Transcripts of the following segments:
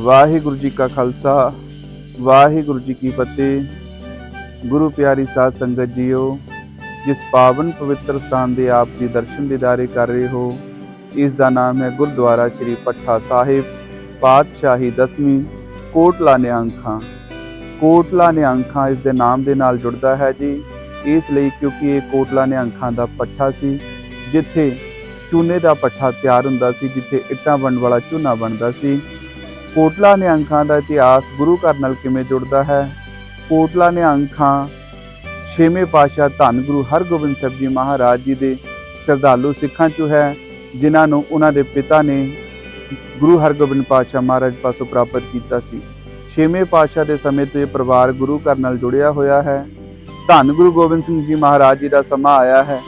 ਵਾਹਿਗੁਰੂ ਜੀ ਕਾ ਖਾਲਸਾ, ਵਾਹਿਗੁਰੂ ਜੀ ਕੀ ਫਤਿਹ। ਗੁਰੂ ਪਿਆਰੀ ਸਾਧ ਸੰਗਤ ਜੀਓ, ਜਿਸ ਪਾਵਨ ਪਵਿੱਤਰ ਸਥਾਨ ਦੇ ਆਪ ਜੀ ਦਰਸ਼ਨ ਦਿਦਾਰੇ ਕਰ ਰਹੇ ਹੋ, ਇਸ ਦਾ ਨਾਮ ਹੈ ਗੁਰਦੁਆਰਾ ਸ੍ਰੀ ਪੱਠਾ ਸਾਹਿਬ, ਪਾਤਸ਼ਾਹੀ ਦਸਵੀਂ ਕੋਟਲਾ ਨਿਹੰਖਾਂ ਕੋਟਲਾ ਨਿਹੰਖਾਂ ਇਸ ਦੇ ਨਾਮ ਦੇ ਨਾਲ ਜੁੜਦਾ ਹੈ ਜੀ। ਇਸ ਲਈ ਕਿਉਂਕਿ ਇਹ ਕੋਟਲਾ ਨਿਹੰਖਾਂ ਦਾ ਪੱਠਾ ਸੀ, ਜਿੱਥੇ ਚੂਨੇ ਦਾ ਪੱਠਾ ਤਿਆਰ ਹੁੰਦਾ ਸੀ, ਜਿੱਥੇ ਇੱਟਾਂ ਵੰਡ ਵਾਲਾ ਚੂਨਾ ਬਣਦਾ ਸੀ। ਕੋਟਲਾ ਨਿਹੰਖਾਂ ਦਾ ਇਤਿਹਾਸ ਗੁਰੂ ਘਰ ਨਾਲ ਕਿਵੇਂ ਜੁੜਦਾ ਹੈ? ਕੋਟਲਾ ਨਿਹੰਖਾਂ ਛੇਵੇਂ ਪਾਤਸ਼ਾਹ ਧੰਨ ਗੁਰੂ ਹਰਗੋਬਿੰਦ ਸਾਹਿਬ ਜੀ ਮਹਾਰਾਜ ਜੀ ਦੇ ਸ਼ਰਧਾਲੂ ਸਿੱਖਾਂ ਚੋਂ ਹੈ, ਜਿਨ੍ਹਾਂ ਨੂੰ ਉਹਨਾਂ ਦੇ ਪਿਤਾ ਨੇ ਗੁਰੂ ਹਰਗੋਬਿੰਦ ਪਾਤਸ਼ਾਹ ਮਹਾਰਾਜ ਪਾਸੋਂ ਪ੍ਰਾਪਤ ਕੀਤਾ ਸੀ। ਛੇਵੇਂ ਪਾਤਸ਼ਾਹ ਦੇ ਸਮੇਂ ਤੋਂ ਇਹ ਪਰਿਵਾਰ ਗੁਰੂ ਘਰ ਨਾਲ ਜੁੜਿਆ ਹੋਇਆ ਹੈ। ਧੰਨ ਗੁਰੂ ਗੋਬਿੰਦ ਸਿੰਘ ਜੀ ਮਹਾਰਾਜ ਜੀ ਦਾ ਸਮਾਂ ਆਇਆ ਹੈ।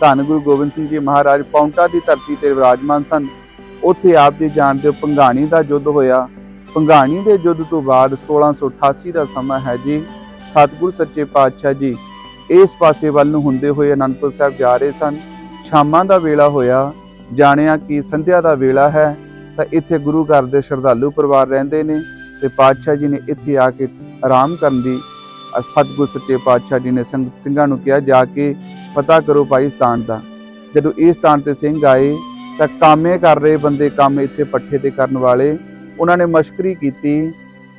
ਧੰਨ ਗੁਰੂ ਗੋਬਿੰਦ ਸਿੰਘ ਜੀ ਮਹਾਰਾਜ ਪੌਂਟਾ ਦੀ ਧਰਤੀ ਤੇ ਵਿਰਾਜਮਾਨ ਸਨ। ਉੱਥੇ ਆਪ ਜੀ ਜਾਣਦੇ ਹੋ ਪੰਘਾਣੀ ਦਾ ਯੁੱਧ ਹੋਇਆ। ਪੰਘਾਣੀ ਦੇ ਯੁੱਧ ਤੋਂ ਬਾਅਦ 1688 ਦਾ ਸਮਾਂ ਹੈ ਜੀ। ਸਤਿਗੁਰ ਸੱਚੇ ਪਾਤਸ਼ਾਹ ਜੀ ਇਸ ਪਾਸੇ ਵੱਲ ਨੂੰ ਹੁੰਦੇ ਹੋਏ ਅਨੰਦਪੁਰ ਸਾਹਿਬ ਜਾ ਰਹੇ ਸਨ। ਸ਼ਾਮਾਂ ਦਾ ਵੇਲਾ ਹੋਇਆ। ਜਾਣਿਆ ਕਿ ਸੰਧਿਆ ਦਾ ਵੇਲਾ ਹੈ ਤਾਂ ਇੱਥੇ ਗੁਰੂ ਘਰ ਦੇ ਸ਼ਰਧਾਲੂ ਪਰਿਵਾਰ ਰਹਿੰਦੇ ਨੇ ਤੇ ਪਾਤਸ਼ਾਹ ਜੀ ਨੇ ਇੱਥੇ ਆ ਕੇ ਆਰਾਮ ਕਰਨ ਦੀ ਅ, ਸੱਚੇ ਪਾਤਸ਼ਾਹ ਜੀ ਨੇ ਸੰਗ ਸਿੰਘਾਂ ਨੂੰ ਕਿਹਾ ਜਾ ਕੇ ਪਤਾ ਕਰੋ ਭਾਈ ਸਥਾਨ ਦਾ। ਜਦੋਂ ਇਸ ਸਥਾਨ ਤੇ ਸਿੰਘ ਆਏ ਤਾਂ ਕਾਮੇ ਕਰ ਰਹੇ ਬੰਦੇ ਕੰਮ ਇੱਥੇ ਪੱਠੇ ਤੇ ਕਰਨ ਵਾਲੇ। ਉਹਨਾਂ ਨੇ ਮਸ਼ਕਰੀ ਕੀਤੀ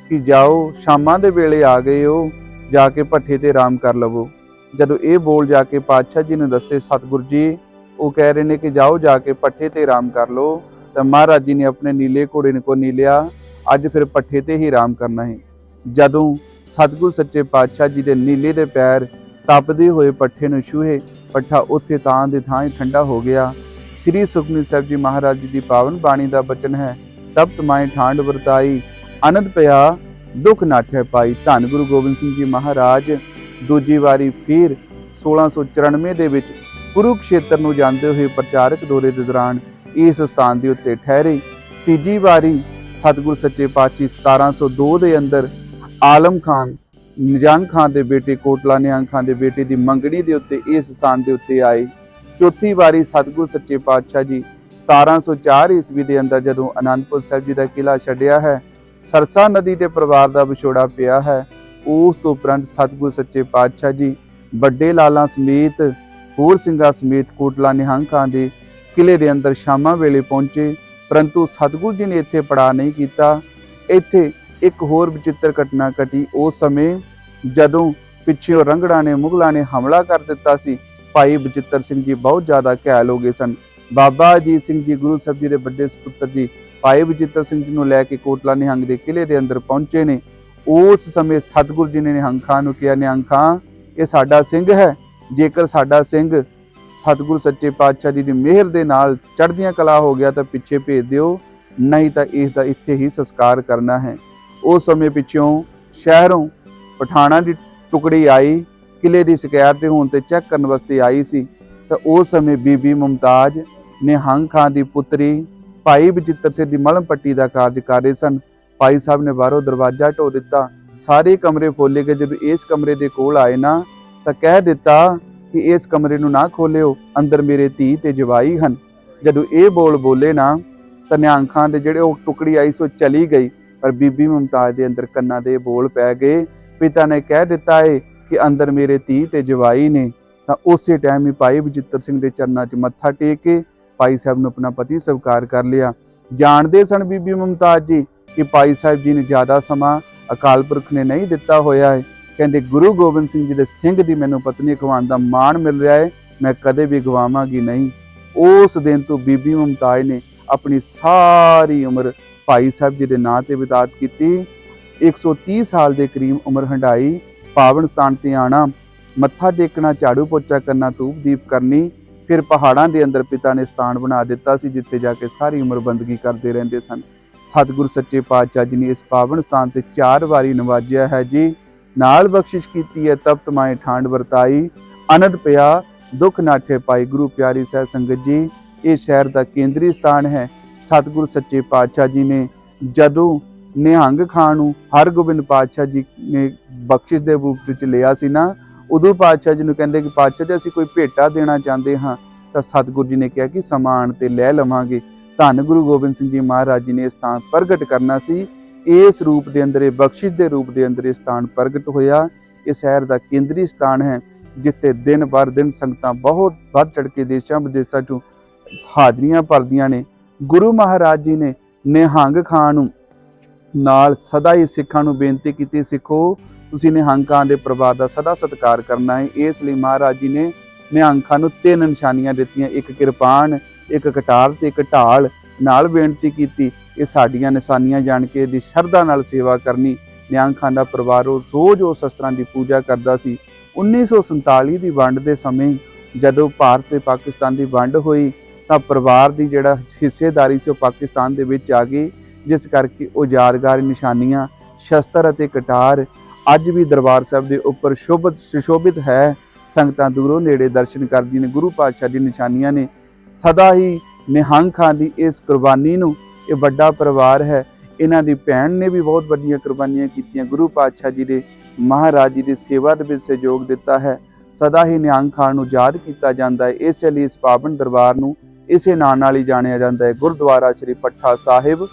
ਕਿ ਜਾਓ, ਸ਼ਾਮਾਂ ਦੇ ਵੇਲੇ ਆ ਗਏ ਹੋ, ਜਾ ਕੇ ਪੱਠੇ ਤੇ ਆਰਾਮ ਕਰ ਲਵੋ। ਜਦੋਂ ਇਹ ਬੋਲ ਜਾ ਕੇ ਪਾਤਸ਼ਾਹ ਜੀ ਨੇ ਦੱਸੇ, ਸਤਿਗੁਰੂ ਜੀ, ਉਹ ਕਹਿ ਰਹੇ ਨੇ ਕਿ ਜਾਓ, ਜਾ ਕੇ ਪੱਠੇ ਤੇ ਆਰਾਮ ਕਰ ਲਓ। ਤਾਂ ਮਹਾਰਾਜ ਜੀ ਨੇ ਆਪਣੇ ਨੀਲੇ ਘੋੜੇ ਨੂੰ ਕੋ ਨੀਲਿਆ ਅੱਜ ਫਿਰ ਪੱਠੇ ਤੇ ਹੀ ਆਰਾਮ ਕਰਨਾ ਹੈ। ਜਦੋਂ ਸਤਿਗੁਰ ਸੱਚੇ ਪਾਤਸ਼ਾਹ ਜੀ ਦੇ ਨੀਲੇ ਦੇ ਪੈਰ ਤਪਦੇ ਹੋਏ ਪੱਠੇ ਨੂੰ ਛੂਹੇ, ਪੱਠਾ ਉੱਥੇ ਤਾਂ ਦੇ ਥਾਂ ਹੀ ਠੰਡਾ ਹੋ ਗਿਆ। ਸ੍ਰੀ ਸੁਖਮਨੀ ਸਾਹਿਬ ਜੀ ਮਹਾਰਾਜ ਜੀ ਦੀ ਪਾਵਨ ਬਾਣੀ ਦਾ ਬਚਨ ਹੈ, ਤਪਤ ਮਾਏ ਠਾਂਡ ਵਰਤਾਈ, ਆਨੰਦ ਪਿਆ, ਦੁੱਖ ਨਾਠੇ ਪਾਈ। ਧੰਨ ਗੁਰੂ ਗੋਬਿੰਦ ਸਿੰਘ ਜੀ ਮਹਾਰਾਜ, ਦੂਜੀ ਵਾਰੀ ਫਿਰ 1694 ਦੇ ਵਿੱਚ ਕੁਰੂਕਸ਼ੇਤਰ ਨੂੰ ਜਾਂਦੇ ਹੋਏ ਪ੍ਰਚਾਰਕ ਦੌਰੇ ਦੇ ਦੌਰਾਨ ਇਸ ਸਥਾਨ ਦੇ ਉੱਤੇ ਠਹਿਰੇ। ਤੀਜੀ ਵਾਰੀ ਸਤਿਗੁਰ ਸੱਚੇ ਪਾਤਸ਼ਾਹ 1702 ਦੇ ਅੰਦਰ ਆਲਮ ਖਾਨ, ਨਿਜਾਮ ਖਾਨ ਦੇ ਬੇਟੇ, ਕੋਟਲਾ ਨਿਹੰਗ ਖਾਨ ਦੇ ਬੇਟੇ ਦੀ ਮੰਗਣੀ ਦੇ ਉੱਤੇ ਇਸ ਸਥਾਨ ਦੇ ਉੱਤੇ ਆਏ। ਚੌਥੀ ਵਾਰੀ ਸਤਿਗੁਰ ਸੱਚੇ ਪਾਤਸ਼ਾਹ ਜੀ 1704 ਈਸਵੀ ਦੇ ਅੰਦਰ ਜਦੋਂ ਅਨੰਦਪੁਰ ਸਾਹਿਬ ਜੀ ਦਾ ਕਿਲਾ ਛੱਡਿਆ ਹੈ, ਸਰਸਾ ਨਦੀ ਦੇ ਪਰਿਵਾਰ ਦਾ ਵਿਛੋੜਾ ਪਿਆ ਹੈ, ਉਸ ਤੋਂ ਉਪਰੰਤ ਸਤਿਗੁਰ ਸੱਚੇ ਪਾਤਸ਼ਾਹ ਜੀ ਵੱਡੇ ਲਾਲਾਂ ਸਮੇਤ, ਹੋਰ ਸਿੰਘਾਂ ਸਮੇਤ ਕੋਟਲਾ ਨਿਹੰਗ ਖਾਨ ਦੇ ਕਿਲੇ ਦੇ ਅੰਦਰ ਸ਼ਾਮਾਂ ਵੇਲੇ ਪਹੁੰਚੇ, ਪਰੰਤੂ ਸਤਿਗੁਰ ਜੀ ਨੇ ਇੱਥੇ ਪੜਾ ਨਹੀਂ ਕੀਤਾ। ਇੱਥੇ ਇੱਕ ਹੋਰ ਵਿਚਿੱਤਰ ਘਟਨਾ ਘਟੀ। ਉਸ ਸਮੇਂ ਜਦੋਂ ਪਿੱਛੇ ਰੰਗੜਾ ਨੇ ਮੁਗਲਾਂ ਨੇ ਹਮਲਾ ਕਰ ਦਿੱਤਾ ਸੀ ਭਾਈ ਬਚਿੱਤਰ ਸਿੰਘ ਜੀ ਬਹੁਤ ਜ਼ਿਆਦਾ ਘਾਇਲ ਹੋ ਗਏ ਸਨ। ਬਾਬਾ ਅਜੀਤ ਸਿੰਘ ਜੀ ਗੁਰੂ ਸਾਹਿਬ ਜੀ ਦੇ ਵੱਡੇ ਸੁਪੁੱਤਰ ਜੀ ਭਾਈ ਬਚਿੱਤਰ ਸਿੰਘ ਜੀ ਨੂੰ ਲੈ ਕੇ ਕੋਟਲਾ ਨਿਹੰਗ ਦੇ ਕਿਲੇ ਦੇ ਅੰਦਰ ਪਹੁੰਚੇ ਨੇ। ਉਸ ਸਮੇਂ ਸਤਿਗੁਰੂ ਜੀ ਨੇ ਨਿਹੰਗ ਖਾਨ ਨੂੰ ਕਿਹਾ, ਨਿਹੰਗ ਖਾਨ, ਇਹ ਸਾਡਾ ਸਿੰਘ ਹੈ। ਜੇਕਰ ਸਾਡਾ ਸਿੰਘ ਸਤਿਗੁਰੂ ਸੱਚੇ ਪਾਤਸ਼ਾਹ ਜੀ ਦੀ ਮਿਹਰ ਦੇ ਨਾਲ ਚੜ੍ਹਦੀਆਂ ਕਲਾ ਹੋ ਗਿਆ ਤਾਂ ਪਿੱਛੇ ਭੇਜ ਦਿਓ, ਨਹੀਂ ਤਾਂ ਇਸ ਦਾ ਇੱਥੇ ਹੀ ਸੰਸਕਾਰ ਕਰਨਾ ਹੈ। ਉਸ ਸਮੇਂ ਪਿੱਛੋਂ ਸ਼ਹਿਰੋਂ ਪਠਾਣਾ ਦੀ ਟੁਕੜੀ ਆਈ। ਕਿਲੇ ਦੀ ਸ਼ਿਕਾਇਤ ਦੇ ਹੋਣ ਤੇ ਚੈੱਕ ਕਰਨ ਵਾਸਤੇ ਆਈ ਸੀ। ਤਾਂ ਉਸ ਸਮੇਂ ਬੀਬੀ ਮੁਮਤਾਜ ਨਿਹੰਗ ਖਾਂ ਦੀ ਪੁੱਤਰੀ ਭਾਈ ਬਚਿੱਤਰ ਸਿੰਘ ਦੀ ਮਲਮ ਪੱਟੀ ਦਾ ਕਾਰਜ ਕਰ ਰਹੇ ਸਨ। ਭਾਈ ਸਾਹਿਬ ਨੇ ਬਾਹਰੋਂ ਦਰਵਾਜ਼ਾ ਢੋ ਦਿੱਤਾ। ਸਾਰੇ ਕਮਰੇ ਖੋਲੇ ਗਏ। ਜਦੋਂ ਇਸ ਕਮਰੇ ਦੇ ਕੋਲ ਆਏ ਨਾ, ਤਾਂ ਕਹਿ ਦਿੱਤਾ ਕਿ ਇਸ ਕਮਰੇ ਨੂੰ ਨਾ ਖੋਲਿਓ ਅੰਦਰ ਮੇਰੇ ਧੀ ਤੇ ਜਵਾਈ ਹਨ। ਜਦੋਂ ਇਹ ਬੋਲ ਬੋਲੇ ਨਾ, ਤਾਂ ਨਿਹੰਗ ਖਾਂ ਦੇ ਜਿਹੜੇ ਉਹ ਟੁਕੜੀ ਆਈ ਸੋ ਚਲੀ ਗਈ। ਪਰ ਬੀਬੀ ਮੁਮਤਾਜ ਦੇ ਅੰਦਰ ਕੰਨਾਂ ਦੇ ਬੋਲ ਪੈ ਗਏ। ਪਿਤਾ ਨੇ ਕਹਿ ਦਿੱਤਾ ਏ ਕਿ ਅੰਦਰ ਮੇਰੇ ਧੀ ਤੇ ਜਵਾਈ ਨੇ, ਤਾਂ ਉਸੇ ਟਾਈਮ ਹੀ ਭਾਈ ਬਜਿੱਤਰ ਸਿੰਘ ਦੇ ਚਰਨਾਂ 'ਚ ਮੱਥਾ ਟੇਕ ਕੇ ਭਾਈ ਸਾਹਿਬ ਨੂੰ ਆਪਣਾ ਪਤੀ ਸਵੀਕਾਰ ਕਰ ਲਿਆ। ਜਾਣਦੇ ਸਨ ਬੀਬੀ ਮੁਮਤਾਜ ਜੀ ਕਿ ਭਾਈ ਸਾਹਿਬ ਜੀ ਨੇ ਜ਼ਿਆਦਾ ਸਮਾਂ ਅਕਾਲ ਪੁਰਖ ਨੇ ਨਹੀਂ ਦਿੱਤਾ ਹੋਇਆ ਹੈ। ਕਹਿੰਦੇ, ਗੁਰੂ ਗੋਬਿੰਦ ਸਿੰਘ ਜੀ ਦੇ ਸਿੰਘ ਦੀ ਮੈਨੂੰ ਪਤਨੀ ਖਵਾਉਣ ਦਾ ਮਾਣ ਮਿਲ ਰਿਹਾ ਹੈ, ਮੈਂ ਕਦੇ ਵੀ ਗਵਾਵਾਂਗੀ ਨਹੀਂ। ਉਸ ਦਿਨ ਤੋਂ ਬੀਬੀ ਮੁਮਤਾਜ ਨੇ ਆਪਣੀ ਸਾਰੀ ਉਮਰ ਭਾਈ ਸਾਹਿਬ ਜੀ ਦੇ ਨਾਂ ਤੇ ਵਿਦਾਤ ਕੀਤੀ। 130 ਸਾਲ ਦੇ ਕਰੀਬ ਉਮਰ ਹੰਡਾਈ ਪਾਵਨ ਸਥਾਨ ਤੇ ਆਣਾ, ਮੱਥਾ ਟੇਕਣਾ, ਝਾੜੂ ਪੋਚਾ ਕਰਨਾ, ਧੂਪ ਦੀਪ ਕਰਨੀ, ਫਿਰ ਪਹਾੜਾਂ ਦੇ ਅੰਦਰ ਪਿਤਾ ਨੇ ਸਥਾਨ ਬਣਾ ਦਿੱਤਾ ਸੀ, ਜਿੱਥੇ ਜਾ ਕੇ ਸਾਰੀ ਉਮਰ ਬੰਦਗੀ ਕਰਦੇ ਰਹਿੰਦੇ ਸਨ। ਸਤਿਗੁਰ ਸੱਚੇ ਪਾਤਸ਼ਾਹ ਜੀ ਨੇ ਇਸ ਪਾਵਨ ਸਥਾਨ ਤੇ ਚਾਰ ਵਾਰੀ ਨਵਾਜਿਆ ਹੈ ਜੀ। ਨਾਲ ਬਖਸ਼ਿਸ਼ ਕੀਤੀ ਹੈ, ਤਪਤ ਮਾਏ ਠਾਂਡ ਵਰਤਾਈ ਅਨੰਦ ਪਿਆ, ਦੁੱਖ ਨਾਠੇ ਪਾਈ ਗੁਰੂ ਪਿਆਰੀ ਸਾਹਿਬ ਸੰਗਤ ਜੀ। ਇਹ ਸ਼ਹਿਰ ਦਾ ਕੇਂਦਰੀ ਸਥਾਨ ਹੈ। ਸਤਿਗੁਰ ਸੱਚੇ ਪਾਤਸ਼ਾਹ ਜੀ ਨੇ ਜਦੋਂ ਨਿਹੰਗ ਖਾਨ ਨੂੰ ਹਰਗੋਬਿੰਦ ਪਾਤਸ਼ਾਹ ਜੀ ਨੇ ਬਖਸ਼ਿਸ਼ ਦੇ ਰੂਪ ਵਿੱਚ ਲਿਆ ਸੀ ਨਾ, ਉਦੋਂ ਪਾਤਸ਼ਾਹ ਜੀ ਨੂੰ ਕਹਿੰਦੇ ਕਿ ਪਾਤਸ਼ਾਹ ਜੀ, ਅਸੀਂ ਕੋਈ ਭੇਟਾ ਦੇਣਾ ਚਾਹੁੰਦੇ ਹਾਂ, ਤਾਂ ਸਤਿਗੁਰੂ ਜੀ ਨੇ ਕਿਹਾ ਕਿ ਸਮਾਨ ਤੇ ਲੈ ਲਵਾਂਗੇ। ਧੰਨ ਗੁਰੂ ਗੋਬਿੰਦ ਸਿੰਘ ਜੀ ਮਹਾਰਾਜ ਜੀ ਨੇ ਇਸ ਥਾਂ ਪ੍ਰਗਟ ਕਰਨਾ ਸੀ। ਇਸ ਰੂਪ ਦੇ ਅੰਦਰ, ਇਹ ਬਖਸ਼ਿਸ਼ ਦੇ ਰੂਪ ਦੇ ਅੰਦਰ ਇਹ ਸਥਾਨ ਪ੍ਰਗਟ ਹੋਇਆ। ਇਹ ਸ਼ਹਿਰ ਦਾ ਕੇਂਦਰੀ ਸਥਾਨ ਹੈ, ਜਿੱਥੇ ਦਿਨ ਬਰ ਦਿਨ ਸੰਗਤਾਂ ਬਹੁਤ ਵੱਧ ਚੜ ਕੇ ਦੇਸ਼ਾਂ ਵਿਦੇਸ਼ਾਂ ਚੋਂ ਹਾਜ਼ਰੀਆਂ ਭਰਦੀਆਂ ਨੇ। ਗੁਰੂ ਮਹਾਰਾਜ ਜੀ ਨੇ ਨਿਹੰਗ ਖਾਨ ਨੂੰ ਨਾਲ ਸਦਾ ਹੀ ਸਿੱਖਾਂ ਨੂੰ ਬੇਨਤੀ ਕੀਤੀ, ਸਿੱਖੋ, ਤੁਸੀਂ ਨਿਹੰਗ ਖਾਨ ਦੇ ਪਰਿਵਾਰ ਦਾ ਸਦਾ ਸਤਿਕਾਰ ਕਰਨਾ ਹੈ। ਇਸ ਲਈ ਮਹਾਰਾਜ ਜੀ ਨੇ ਨਿਹੰਗ ਖਾਨ ਨੂੰ ਤਿੰਨ ਨਿਸ਼ਾਨੀਆਂ ਦਿੱਤੀਆਂ, ਇੱਕ ਕਿਰਪਾਨ, ਇੱਕ ਕਟਾਰ ਤੇ ਇੱਕ ਢਾਲ ਨਾਲ ਬੇਨਤੀ ਕੀਤੀ। ਇਹ ਸਾਡੀਆਂ ਨਿਸ਼ਾਨੀਆਂ ਜਾਣ ਕੇ ਦੀ ਸ਼ਰਧਾ ਨਾਲ ਸੇਵਾ ਕਰਨੀ। ਨਿਹੰਗ ਖਾਨ ਦਾ ਪਰਿਵਾਰ ਉਹ ਰੋਜ਼ ਉਸ ਅਸਤਰਾਂ ਦੀ ਪੂਜਾ ਕਰਦਾ ਸੀ। 1947 ਦੀ ਵੰਡ ਦੇ ਸਮੇਂ ਜਦੋਂ ਭਾਰਤ ਤੇ ਪਾਕਿਸਤਾਨ ਦੀ ਵੰਡ ਹੋਈ, ਤਾਂ ਪਰਿਵਾਰ ਦੀ ਜਿਹੜਾ ਹਿੱਸੇਦਾਰੀ ਸੀ ਉਹ ਪਾਕਿਸਤਾਨ ਦੇ ਵਿੱਚ ਆ ਗਈ। ਜਿਸ ਕਰਕੇ ਉਹ ਯਾਦਗਾਰ ਨਿਸ਼ਾਨੀਆਂ, ਸ਼ਸਤਰ ਅਤੇ ਕਟਾਰ ਅੱਜ ਵੀ ਦਰਬਾਰ ਸਾਹਿਬ ਦੇ ਉੱਪਰ ਸ਼ੋਭਤ ਸੁਸ਼ੋਭਿਤ ਹੈ। ਸੰਗਤਾਂ ਦੂਰੋਂ ਨੇੜੇ ਦਰਸ਼ਨ ਕਰਦੀਆਂ ਨੇ, ਗੁਰੂ ਪਾਤਸ਼ਾਹ ਦੀ ਨਿਸ਼ਾਨੀਆਂ ਨੇ। ਸਦਾ ਹੀ ਨਿਹੰਗ ਖਾਨ ਦੀ ਇਸ ਕੁਰਬਾਨੀ ਨੂੰ, ਇਹ ਵੱਡਾ ਪਰਿਵਾਰ ਹੈ। ਇਹਨਾਂ ਦੀ ਭੈਣ ਨੇ ਵੀ ਬਹੁਤ ਵੱਡੀਆਂ ਕੁਰਬਾਨੀਆਂ ਕੀਤੀਆਂ। ਗੁਰੂ ਪਾਤਸ਼ਾਹ ਜੀ ਦੇ, ਮਹਾਰਾਜ ਜੀ ਦੀ ਸੇਵਾ ਦੇ ਵਿੱਚ ਸਹਿਯੋਗ ਦਿੱਤਾ ਹੈ। ਸਦਾ ਹੀ ਨਿਹੰਗ ਖਾਨ ਨੂੰ ਯਾਦ ਕੀਤਾ ਜਾਂਦਾ ਹੈ। ਇਸੇ ਲਈ ਇਸ ਪਾਵਨ ਦਰਬਾਰ ਨੂੰ ਇਸੇ ਨਾਂ ਨਾਲ ਹੀ ਜਾਣਿਆ ਜਾਂਦਾ ਹੈ। ਗੁਰਦੁਆਰਾ ਸ੍ਰੀ ਪੱਠਾ ਸਾਹਿਬ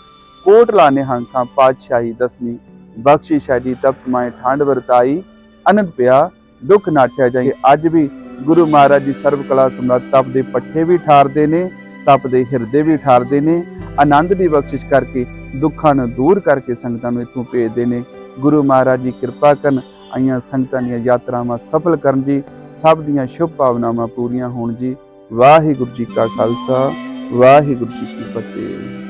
ਕੋਟਲਾ ਨਿਹੰਗ ਖਾਨ ਪਾਤਸ਼ਾਹੀ ਦਸਵੀਂ। ਬਖਸ਼ਿਸ਼ ਹੈ ਜੀ ਤਪਤ ਮਾਏ ਠੰਡ ਵਰਤਾਈ। ਅਨੰਦ ਪਿਆ, ਦੁੱਖ ਨਾਟਿਆ ਜਾਈ। ਅੱਜ ਵੀ ਗੁਰੂ ਮਹਾਰਾਜ ਜੀ ਸਰਬ ਕਲਾ ਸਮਰੱਥ ਤਪ ਦੇ ਪੱਠੇ ਵੀ ਠਾਰਦੇ ਨੇ, ਤਪ ਦੇ ਹਿਰਦੇ ਵੀ ਠਾਰਦੇ ਨੇ। ਆਨੰਦ ਦੀ ਬਖਸ਼ਿਸ਼ ਕਰਕੇ, ਦੁੱਖਾਂ ਨੂੰ ਦੂਰ ਕਰਕੇ ਸੰਗਤਾਂ ਨੂੰ ਇੱਥੋਂ ਭੇਜਦੇ ਨੇ। ਗੁਰੂ ਮਹਾਰਾਜ ਜੀ ਕਿਰਪਾ ਕਰਨ ਆਈਆਂ ਸੰਗਤਾਂ ਦੀਆਂ ਯਾਤਰਾਵਾਂ ਸਫਲ ਕਰਨ ਜੀ ਸਭ ਦੀਆਂ ਸ਼ੁਭ ਭਾਵਨਾਵਾਂ ਪੂਰੀਆਂ ਹੋਣ ਜੀ ਵਾਹਿਗੁਰੂ ਜੀ ਕਾ ਖਾਲਸਾ, ਵਾਹਿਗੁਰੂ ਜੀ ਕੀ ਫਤਿਹ।